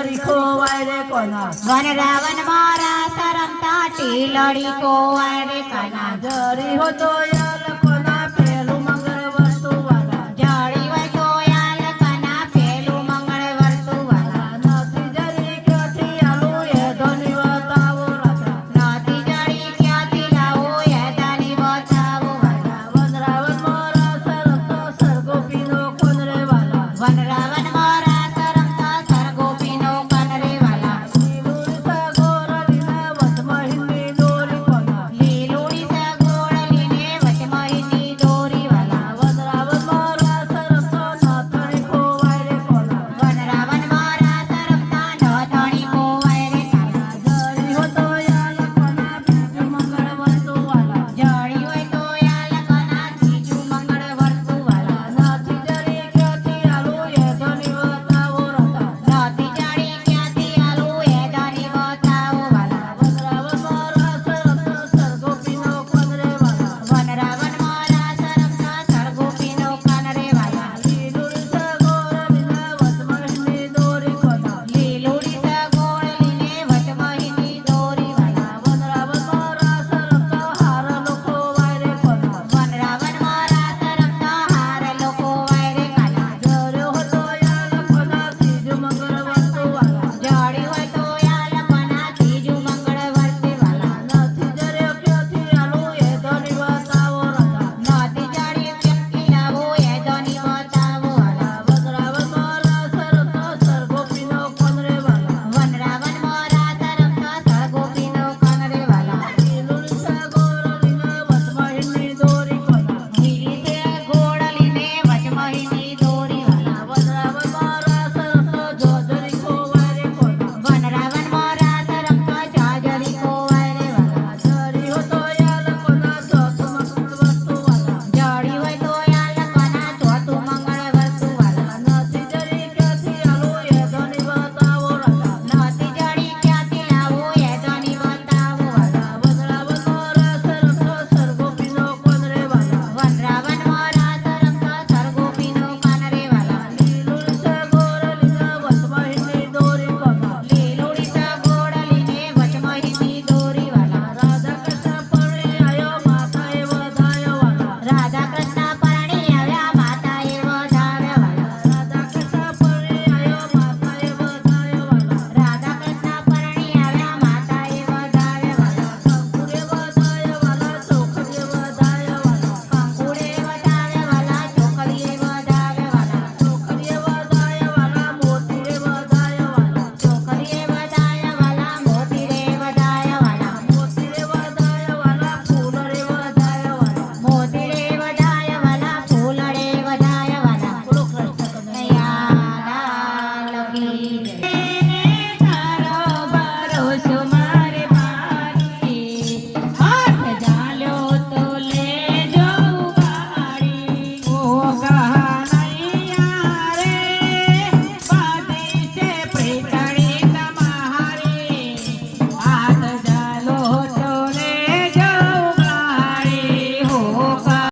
જરી ખોવાય રે કોના વન રાવણ મારા સરમતા ટીલડી કોવાય રે કાના જરી હો તો